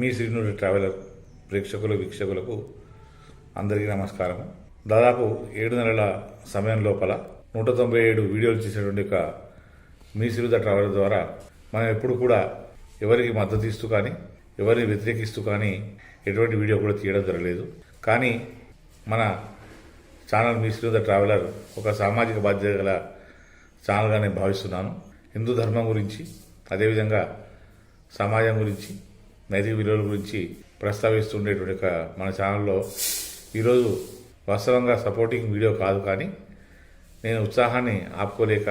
మీ శ్రీనుడి traveller ప్రేక్షకులు వీక్షకులకు అందరికీ నమస్కారం. దాదాపు ఏడు నెలల సమయం లోపల నూట తొంభై ఏడు వీడియోలు చేసినటువంటి ఒక మీ శ్రీనుద ట్రావెలర్ ద్వారా మనం ఎప్పుడు కూడా ఎవరికి మద్దతు ఇస్తూ కానీ ఎవరిని వ్యతిరేకిస్తూ కానీ ఎటువంటి వీడియో కూడా తీయడం జరగలేదు. కానీ మన ఛానల్ మీ శ్రీనుద ట్రావెలర్ ఒక సామాజిక బాధ్యత గల ఛానల్గా నేను భావిస్తున్నాను. హిందూ ధర్మం గురించి అదేవిధంగా సమాజం గురించి నైతిక విలువల గురించి ప్రస్తావిస్తుండేటువంటి మన ఛానల్లో ఈరోజు వాస్తవంగా సపోర్టింగ్ వీడియో కాదు కానీ నేను ఉత్సాహాన్ని ఆపుకోలేక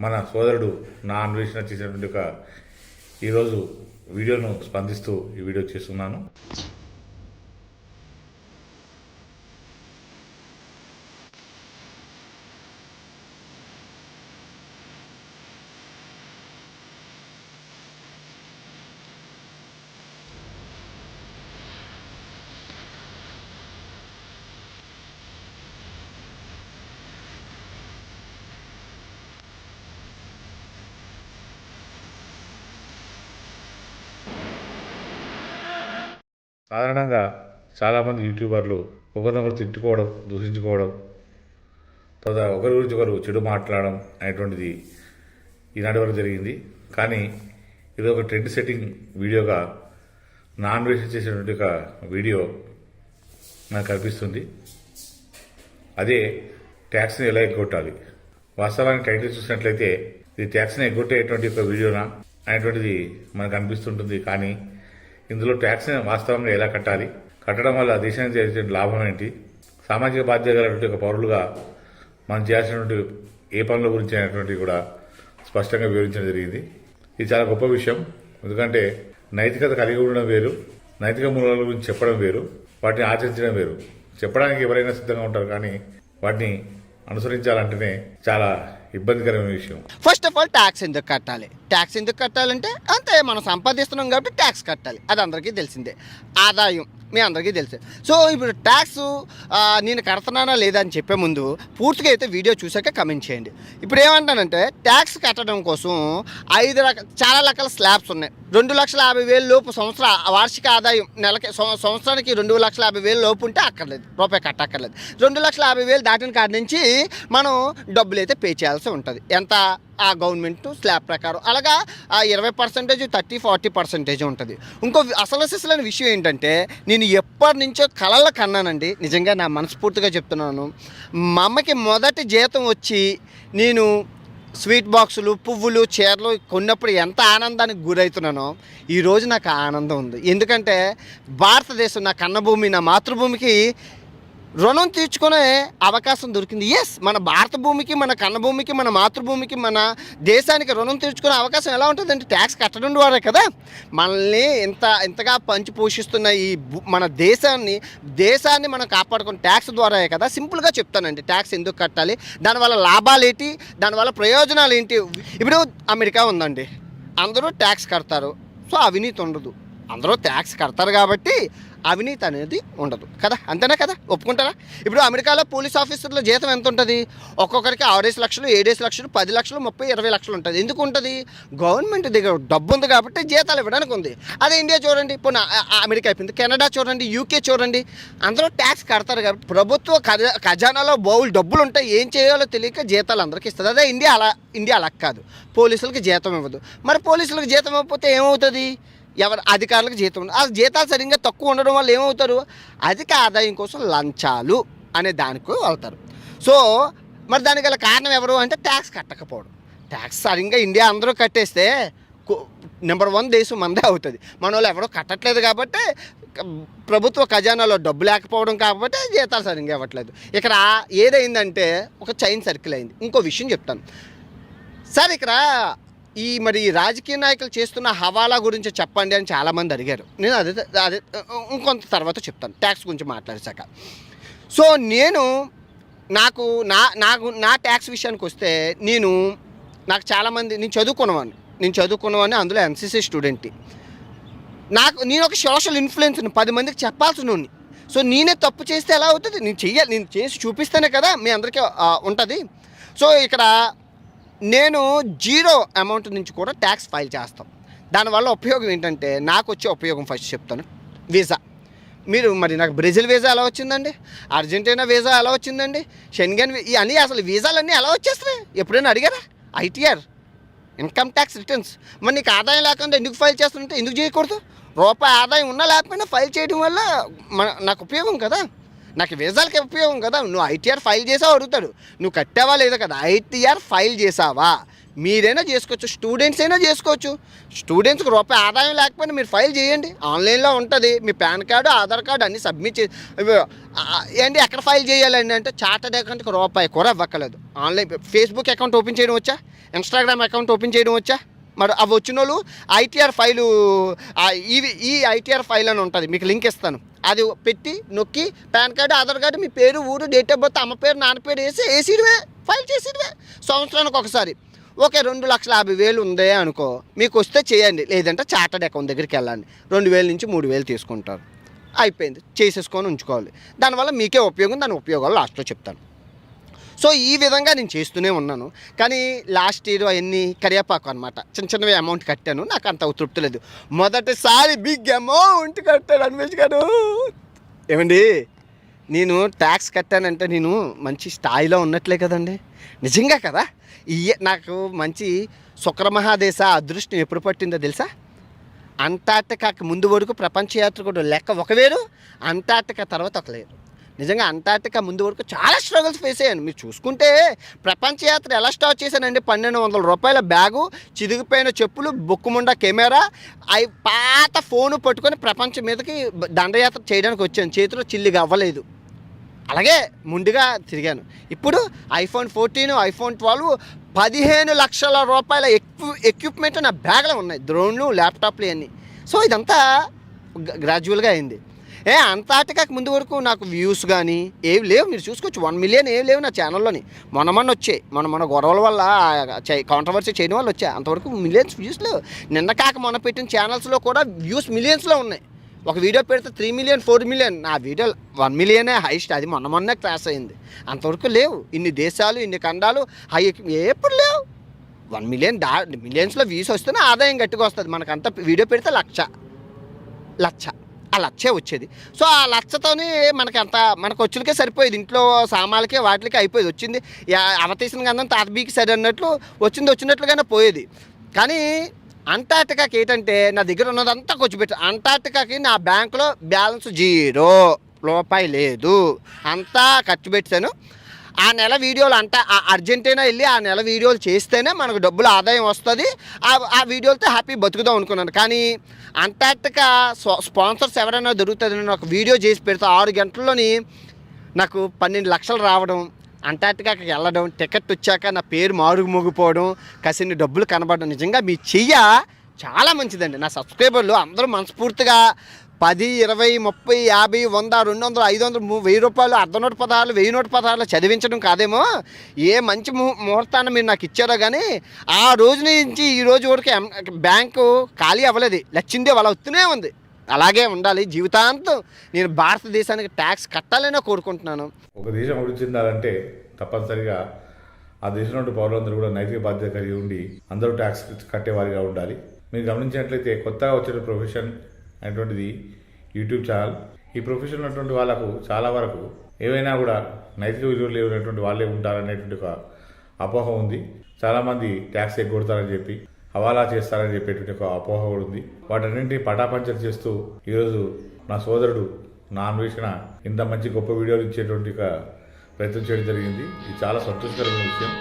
మన సోదరుడు నా అన్వేషణ చేసినటువంటి ఒక ఈరోజు వీడియోను స్పందిస్తూ ఈ వీడియో చేస్తున్నాను. సాధారణంగా చాలామంది యూట్యూబర్లు ఒకరినొకరు తిట్టుకోవడం దూషించుకోవడం తర్వాత ఒకరి గురించి ఒకరు చెడు మాట్లాడడం అనేటువంటిది ఈనాటి వరకు జరిగింది. కానీ ఇది ఒక ట్రెండ్ సెట్టింగ్ వీడియోగా నాన్ వెజ్ చేసినటువంటి ఒక వీడియో నాకు కనిపిస్తుంది. అదే ట్యాక్స్ని ఎలా ఎగ్గొట్టాలి? వాస్తవానికి టైటిల్ చూసినట్లయితే ఇది ట్యాక్స్ని ఎగ్గొట్టేటువంటి ఒక వీడియోనా అనేటువంటిది మనకు అనిపిస్తుంటుంది. కానీ ఇందులో ట్యాక్స్ని వాస్తవంగా ఎలా కట్టాలి? కట్టడం వల్ల దేశానికి చేసే లాభం ఏంటి? సామాజిక బాధ్యత గలటువంటి ఒక పౌరులుగా మనం చేయాల్సినటువంటి ఏ పనుల గురించి అనేటువంటివి కూడా స్పష్టంగా వివరించడం జరిగింది. ఇది చాలా గొప్ప విషయం. ఎందుకంటే నైతికత కలిగి ఉండడం వేరు నైతిక మూలాల గురించి చెప్పడం వేరు వాటిని ఆచరించడం వేరు. చెప్పడానికి ఎవరైనా సిద్ధంగా ఉంటారు కానీ వాటిని అనుసరించాలంటేనే చాలా ఇబ్బందికరమైన విషయం. ఫస్ట్ ఆఫ్ ఆల్ ట్యాక్స్ ఎందుకు కట్టాలి? ట్యాక్స్ ఎందుకు కట్టాలంటే అంతే మనం సంపాదిస్తున్నాం కాబట్టి ట్యాక్స్ కట్టాలి. అది అందరికీ తెలిసిందే. ఆదాయం మీ అందరికీ తెలుసు. సో ఇప్పుడు ట్యాక్స్ నేను కడుతున్నానా లేదా అని చెప్పే ముందు పూర్తిగా అయితే వీడియో చూసాక కమెంట్ చేయండి. ఇప్పుడు ఏమంటానంటే ట్యాక్స్ కట్టడం కోసం ఐదు రకాల చాలా రకాల స్లాబ్స్ ఉన్నాయి. రెండు లక్షల యాభై వేలు లోపు సంవత్సర వార్షిక ఆదాయం నెలకి సంవత్సరానికి రెండు లక్షల యాభై వేలు లోపు ఉంటే అక్కర్లేదు. రూపాయి కట్టక్కర్లేదు. రెండు లక్షల యాభై వేలు దాటిన కాడ నుంచి మనం డబ్బులు అయితే పే చేయాలి చేయాల్సి ఉంటుంది. ఎంత? ఆ గవర్నమెంట్ స్లాబ్ ప్రకారం. అలాగా ఆ ఇరవై పర్సెంటేజ్ థర్టీ ఫార్టీ పర్సెంటేజ్ ఉంటుంది. ఇంకో అసలు అసలు విషయం ఏంటంటే నేను ఎప్పటి నుంచో కళలు కన్నానండి. నిజంగా నా మనస్ఫూర్తిగా చెప్తున్నాను. మా అమ్మకి మొదటి జీతం వచ్చి నేను స్వీట్ బాక్సులు పువ్వులు చీరలు కొన్నప్పుడు ఎంత ఆనందానికి గురవుతున్నానో ఈరోజు నాకు ఆనందం ఉంది. ఎందుకంటే భారతదేశం నా కన్నభూమి నా మాతృభూమికి రుణం తీర్చుకునే అవకాశం దొరికింది. ఎస్ మన భారత భూమికి మన కన్నభూమికి మన మాతృభూమికి మన దేశానికి రుణం తీర్చుకునే అవకాశం ఎలా ఉంటుందంటే ట్యాక్స్ కట్టడం ద్వారా కదా. మనల్ని ఇంత ఇంతగా పంచి పోషిస్తున్న ఈ భూ- మన దేశాన్ని దేశాన్ని మనం కాపాడుకున్న ట్యాక్స్ ద్వారా కదా. సింపుల్గా చెప్తానండి ట్యాక్స్ ఎందుకు కట్టాలి? దానివల్ల లాభాలు ఏంటి? దానివల్ల ప్రయోజనాలు ఏంటి? ఇప్పుడు అమెరికా ఉందండి. అందరూ ట్యాక్స్ కడతారు. సో అవినీతి ఉండదు. అందరూ ట్యాక్స్ కడతారు కాబట్టి అవినీతి అనేది ఉండదు. కదా? అంతేనా కదా? ఒప్పుకుంటారా? ఇప్పుడు అమెరికాలో పోలీస్ ఆఫీసర్ల జీతం ఎంత ఉంటుంది? ఒక్కొక్కరికి ఆరేసి లక్షలు ఏడేసి లక్షలు పది లక్షలు ముప్పై ఇరవై లక్షలు ఉంటుంది. ఎందుకు ఉంటుంది? గవర్నమెంట్ దగ్గర డబ్బు ఉంది కాబట్టి జీతాలు ఇవ్వడానికి ఉంది. అదే ఇండియా చూడండి. ఇప్పుడు అమెరికా అయిపోయింది. కెనడా చూడండి. యూకే చూడండి. అందరూ ట్యాక్స్ కడతారు కాబట్టి ప్రభుత్వ ఖజా ఖజానాలో బౌల్ డబ్బులు ఉంటాయి ఏం చేయాలో తెలియక జీతాలు అందరికీ ఇస్తుంది. అదే ఇండియా అలా ఇండియా అలా కాదు. పోలీసులకి జీతం ఇవ్వదు. మరి పోలీసులకు జీతం ఇవ్వకపోతే ఏమవుతుంది? ఎవరు అధికారులకు జీతం ఆ జీతాలు సరిగ్గా తక్కువ ఉండడం వల్ల ఏమవుతారు? అధిక ఆదాయం కోసం లంచాలు అనే దానికి వెళ్తారు. సో మరి దానికి గల కారణం ఎవరు అంటే ట్యాక్స్ కట్టకపోవడం. ట్యాక్స్ సరిగ్గా ఇండియా అందరూ కట్టేస్తే నెంబర్ వన్ దేశం మందే అవుతుంది. మన వాళ్ళు ఎవరో కట్టట్లేదు కాబట్టి ప్రభుత్వ ఖజానాలో డబ్బు లేకపోవడం కాబట్టి జీతాలు సరిగ్గా ఇవ్వట్లేదు. ఇక్కడ ఏదైందంటే ఒక చైన్ సర్కిల్ అయింది. ఇంకో విషయం చెప్తాను. సార్ ఇక్కడ ఈ మరి రాజకీయ నాయకులు చేస్తున్న హవాలా గురించి చెప్పండి అని చాలామంది అడిగారు. నేను అదే అదే ఇంకొంత తర్వాత చెప్తాను ట్యాక్స్ గురించి మాట్లాడేశాక. సో నేను నాకు నా నాకు నా ట్యాక్స్ విషయానికి వస్తే నేను నాకు చాలామంది నేను చదువుకున్నవాడిని నేను చదువుకున్నవాడిని అందులో ఎన్సీసీ స్టూడెంట్ని నాకు నేను ఒక సోషల్ ఇన్ఫ్లుయెన్స్ పది మందికి చెప్పాల్సిన ఉంది సో నేనే తప్పు చేస్తే ఎలా అవుతుంది? నేను చెయ్యాలి నేను చేసి చూపిస్తేనే కదా మీ అందరికీ ఉంటుంది. సో ఇక్కడ నేను జీరో అమౌంట్ నుంచి కూడా ట్యాక్స్ ఫైల్ చేస్తాం. దానివల్ల ఉపయోగం ఏంటంటే నాకు వచ్చే ఉపయోగం ఫస్ట్ చెప్తాను. వీసా మీరు మరి నాకు బ్రెజిల్ వీసా ఎలా వచ్చిందండి? అర్జెంటీనా వీసా ఎలా వచ్చిందండి? షెంగన్ ఇవన్నీ అసలు వీసాలన్నీ ఎలా వచ్చేస్తున్నాయి? ఎప్పుడైనా అడిగారా? ఐటీఆర్ ఇన్కమ్ ట్యాక్స్ రిటర్న్స్ మరి నీకు ఆదాయం లేకుండా ఎందుకు ఫైల్ చేస్తుంటే ఎందుకు చేయకూడదు? రూపాయి ఆదాయం ఉన్నా లేకపోయినా ఫైల్ చేయడం వల్ల మన నాకు ఉపయోగం కదా. నాకు వీసాలకి ఉపయోగం కదా నువ్వు ఐటీఆర్ ఫైల్ చేసావు అడుగుతాడు. నువ్వు కట్టావా లేదా కదా ఐటీఆర్ ఫైల్ చేసావా? మీరైనా చేసుకోవచ్చు స్టూడెంట్స్ అయినా చేసుకోవచ్చు. స్టూడెంట్స్కి రూపాయి ఆదాయం లేకపోయినా మీరు ఫైల్ చేయండి. ఆన్లైన్లో ఉంటుంది మీ పాన్ కార్డు ఆధార్ కార్డు అన్నీ సబ్మిట్ చేసి ఏంటి ఎక్కడ ఫైల్ చేయాలండి అంటే చార్టర్డ్ అకౌంట్కి రూపాయి కూడా ఇవ్వక్కలేదు ఆన్లైన్ ఫేస్బుక్ అకౌంట్ ఓపెన్ చేయడం వచ్చా? ఇన్స్టాగ్రామ్ అకౌంట్ ఓపెన్ చేయడం వచ్చా? మరి అవి వచ్చిన వాళ్ళు ఐటీఆర్ ఫైలు ఇవి ఈ ఐటీఆర్ ఫైల్ అని ఉంటుంది మీకు లింక్ ఇస్తాను. అది పెట్టి నొక్కి పాన్ కార్డు ఆధార్ కార్డు మీ పేరు ఊరు డేట్ ఆఫ్ బర్త్ అమ్మ పేరు నాన్న పేరు వేసి వేసిడమే ఫైల్ చేసిడమే సంవత్సరానికి ఒకసారి. ఓకే రెండు లక్షల యాభై వేలు ఉందే అనుకో మీకు వస్తే చేయండి. లేదంటే చార్టర్డ్ అకౌంట్ దగ్గరికి వెళ్ళండి. రెండు వేల నుంచి మూడు వేలు తీసుకుంటారు. అయిపోయింది. చేసేసుకొని ఉంచుకోవాలి. దానివల్ల మీకే ఉపయోగం దాని ఉపయోగాలు లాస్ట్లో చెప్తాను. సో ఈ విధంగా నేను చేస్తూనే ఉన్నాను. కానీ లాస్ట్ ఇయర్ అవన్నీ కరియాపాకు అనమాట చిన్న చిన్నవి అమౌంట్ కట్టాను. నాకు అంత తృప్తి లేదు. మొదటిసారి బిగ్ అమౌంట్ కట్టాను అన్వేష్ గారు. ఏమండి? నేను ట్యాక్స్ కట్టానంటే నేను మంచి స్థాయిలో ఉన్నట్లే కదండి. నిజంగా కదా? ఈ నాకు మంచి శుక్రమహాదేశ అదృష్టం ఎప్పుడు పట్టిందో తెలుసా? అంటార్టికాకి ముందు వరకు ప్రపంచ యాత్ర కూడా లెక్క ఒక వేరు అంటార్టికా తర్వాత ఒక లేరు. నిజంగా అంటార్టికా ముందు వరకు చాలా స్ట్రగుల్స్ ఫేస్ అయ్యాను. మీరు చూసుకుంటే ప్రపంచ యాత్ర ఎలా స్టార్ట్ చేశానండి? పన్నెండు వందల రూపాయల బ్యాగు చిరిగిపోయిన చెప్పులు బొక్కుముండ కెమెరా అవి పాత ఫోను పట్టుకొని ప్రపంచం మీదకి దండయాత్ర చేయడానికి వచ్చాను. చేతిలో చిల్లిగా అవ్వలేదు అలాగే ముందుగా తిరిగాను. ఇప్పుడు ఐఫోన్ ఫోర్టీన్ ఐఫోన్ ట్వెల్వ్ పదిహేను లక్షల రూపాయల ఎక్వి ఎక్విప్మెంట్ నా బ్యాగ్లో ఉన్నాయి. డ్రోన్లు ల్యాప్టాప్లు ఇవన్నీ. సో ఇదంతా గ్రాడ్యువల్గా అయింది. ఏ అంతాటికాకి ముందు వరకు నాకు వ్యూస్ కానీ ఏవి లేవు. మీరు చూసుకోవచ్చు. వన్ మిలియన్ ఏవి లేవు నా ఛానల్లోని. మొన్న మొన్న వచ్చాయి మన మన గొడవల వల్ల కాంట్రవర్సీ చేయడం వల్ల వచ్చాయి అంతవరకు మిలియన్స్ వ్యూస్ లేవు. నిన్న కాక మొన్న పెట్టిన ఛానల్స్లో కూడా వ్యూస్ మిలియన్స్లో ఉన్నాయి. ఒక వీడియో పెడితే త్రీ మిలియన్ ఫోర్ మిలియన్ నా వీడియో వన్ మిలియనే హైస్ట్ అది మొన్న మొన్నే క్రాస్ అయింది. అంతవరకు లేవు. ఇన్ని దేశాలు ఇన్ని ఖండాలు హై ఎప్పుడు లేవు? వన్ మిలియన్ దా మిలియన్స్లో వ్యూస్ వస్తేనే ఆదాయం గట్టిగా వస్తుంది. మనకంత వీడియో పెడితే లక్ష. లక్ష. ఆ లచ్చే వచ్చేది. సో ఆ లచ్చతోని మనకి అంత మనకు వచ్చినకే సరిపోయేది. ఇంట్లో సామాన్లకే వాటికి అయిపోయేది. వచ్చింది. అవతీసిన గంధం తాతబీకి సరి అన్నట్లు వచ్చింది వచ్చినట్లుగానే పోయేది. కానీ అంటార్టికాకి ఏంటంటే నా దగ్గర ఉన్నదంతా ఖర్చు అంటార్టికాకి నా బ్యాంకులో బ్యాలెన్స్ జీరో రూపాయి లేదు. అంతా ఖర్చు పెట్టాను. ఆ నెల వీడియోలు అంట ఆ అర్జెంటీనా వెళ్ళి ఆ నెల వీడియోలు చేస్తేనే మనకు డబ్బులు ఆదాయం వస్తుంది. ఆ ఆ వీడియోలతో హ్యాపీ బతుకుదాం అనుకున్నాను. కానీ అంటార్టికా స్పాన్సర్స్ ఎవరైనా దొరుకుతుందని ఒక వీడియో చేసి పెడితే ఆరు గంటల్లోని నాకు పన్నెండు లక్షలు రావడం అంటార్టికాకి వెళ్ళడం టికెట్ వచ్చాక నా పేరు మారుగు మోగిపోవడం కసిన్ని డబ్బులు కనబడడం నిజంగా మీ చెయ్య చాలా మంచిదండి. నా సబ్స్క్రైబర్లు అందరూ మనస్ఫూర్తిగా పది ఇరవై ముప్పై యాభై వంద రెండు వందలు ఐదు వందలు వెయ్యి రూపాయలు అర్ధ నోటు పదహారులు వెయ్యి నోటు పదహారులు చదివించడం కాదేమో? ఏ మంచి ముహూర్తాన్ని మీరు నాకు ఇచ్చారో కానీ ఆ రోజు నుంచి ఈ రోజు వరకు బ్యాంకు ఖాళీ అవ్వలేదు. లచ్చిందే వాళ్ళ వస్తూనే ఉంది. అలాగే ఉండాలి. జీవితాంతం నేను భారతదేశానికి ట్యాక్స్ కట్టాలనే కోరుకుంటున్నాను. ఒక దేశం అభివృద్ధి చెందాలంటే తప్పనిసరిగా ఆ దేశంలో ఉండే పౌరులందరూ కూడా నైతిక బాధ్యత కలిగి ఉండి అందరూ ట్యాక్స్ కట్టేవారిగా ఉండాలి. మీరు గమనించినట్లయితే కొత్తగా వచ్చిన ప్రొఫెషన్ అటువంటిది యూట్యూబ్ ఛానల్. ఈ ప్రొఫెషన్ ఉన్నటువంటి వాళ్ళకు చాలా వరకు ఏవైనా కూడా నైతిక విలువలు లేనటువంటి వాళ్ళే ఉంటారనేటువంటి ఒక అపోహ ఉంది. చాలామంది ట్యాక్స్ ఎగ్గొడతారని చెప్పి హవాలా చేస్తారని చెప్పేటువంటి ఒక అపోహ కూడా ఉంది. వాటన్నింటినీ పటాపంచర్ చేస్తూ ఈరోజు నా సోదరుడు నా అన్వేషణ ఇంత మంచి గొప్ప వీడియోలు ఇచ్చేటువంటి ఒక ప్రయత్నం చేయడం జరిగింది. ఇది చాలా సంతోషకరమైన విషయం.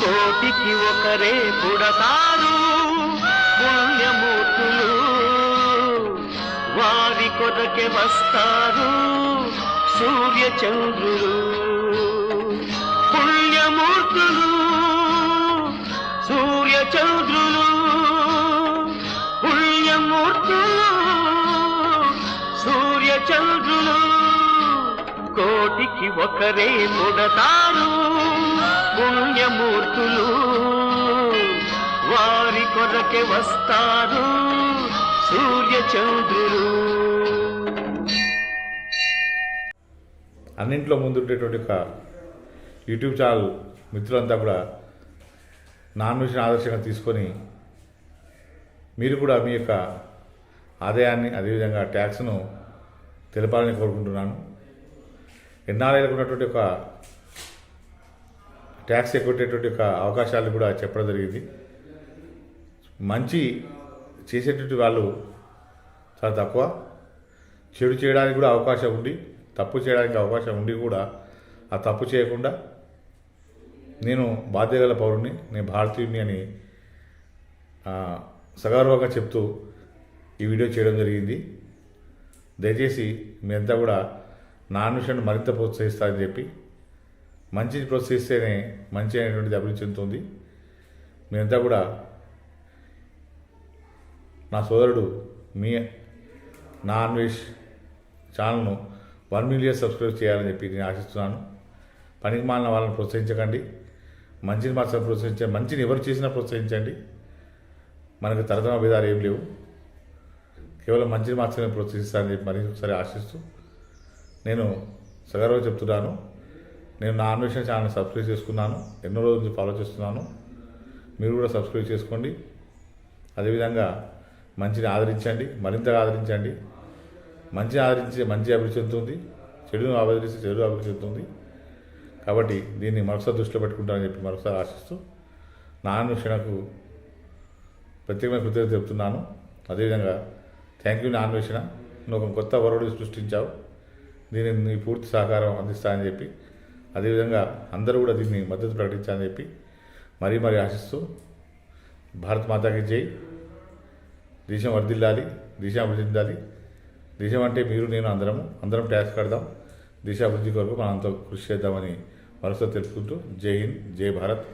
కోటికి ఒకరే పుడతారు పుణ్యమూర్తులు వారి కొరకే వస్తారు సూర్య చంద్రులు పుణ్యమూర్తులు సూర్య చంద్రులు పుణ్యమూర్తులు సూర్య చంద్రులు. కోటికి ఒకరే ముడతారు పుణ్యమూర్తులు వారి కొరకే వస్తారు సూర్యచంద్రులు. అన్నింట్లో ముందుండేటువంటి ఒక యూట్యూబ్ ఛానల్ మిత్రులంతా కూడా నాన్ వెజ్ని ఆదర్శంగా తీసుకొని మీరు కూడా మీ యొక్క ఆదాయాన్ని అదేవిధంగా ట్యాక్స్ను తెలపాలని కోరుకుంటున్నాను. ఎన్ఆర్ఐలకు ఉన్నటువంటి ఒక ట్యాక్స్ ఎక్కువ ఒక అవకాశాలు కూడా చెప్పడం జరిగింది. మంచి చేసేటువంటి వాళ్ళు చాలా తక్కువ. చెడు చేయడానికి కూడా అవకాశం ఉండి తప్పు చేయడానికి అవకాశం ఉండి కూడా ఆ తప్పు చేయకుండా నేను బాధ్యగల పౌరుని నేను భారతీయుని అని ఆ, సగౌరవంగా చెప్తూ ఈ వీడియో చేయడం జరిగింది. దయచేసి మీ అంతా కూడా నా అన్వేషణను మరింత ప్రోత్సహిస్తారని చెప్పి మంచిని ప్రోత్సహిస్తేనే మంచి అనేటువంటిది అభివృద్ధి చెందుతుంది. మీరంతా కూడా నా సోదరుడు మీ నాన్ వెజ్ ఛానల్ను వన్ మిలియన్ సబ్స్క్రైబ్ చేయాలని చెప్పి నేను ఆశిస్తున్నాను. పనికి మాలిన వాళ్ళని ప్రోత్సహించకండి. మంచిని మాత్రం ప్రోత్సహించండి మంచిని ఎవరు చేసినా ప్రోత్సహించండి. మనకు తరతమ భేదాలు ఏం లేవు. కేవలం మంచిని మాత్రమే ప్రోత్సహిస్తానని చెప్పి మరీ ఒకసారి ఆశిస్తూ నేను సగర్వంగా చెప్తున్నాను. నేను నా అన్వేషణ ఛానల్ సబ్స్క్రైబ్ చేసుకున్నాను. ఎన్నో రోజుల నుంచి ఫాలో చేస్తున్నాను. మీరు కూడా సబ్స్క్రైబ్ చేసుకోండి. అదేవిధంగా మంచిని ఆదరించండి మరింతగా ఆదరించండి. మంచిని ఆదరించి మంచి అభివృద్ధి చెందుతుంది చెడును ఆదరిస్తే చెడు అభివృద్ధి చెందుతుంది కాబట్టి దీన్ని మరొకసారి దృష్టిలో పెట్టుకుంటానని చెప్పి మరొకసారి ఆశిస్తూ నా అన్వేషణకు ప్రత్యేకమైన కృతజ్ఞత చెప్తున్నాను. అదేవిధంగా థ్యాంక్ యూ నా అన్వేషణ నువ్వు ఒక కొత్త వరవడి సృష్టించావు. దీనిని నీ పూర్తి సహకారం అందిస్తానని చెప్పి అదేవిధంగా అందరూ కూడా దీన్ని మద్దతు ప్రకటించాలని చెప్పి మరీ మరీ ఆశిస్తూ భారత్ మాతాకి జై. దేశం వర్ధిల్లాలి దేశం అభివృద్ధి చెందాలి. దేశం అంటే మీరు నేను అందరము. అందరం ట్యాక్స్ కడదాం. దేశాభివృద్ధి కొరకు కొరకు మనంతో కృషి చేద్దామని మరోసారి తెలుపుకుంటూ జై హింద్ జై భారత్.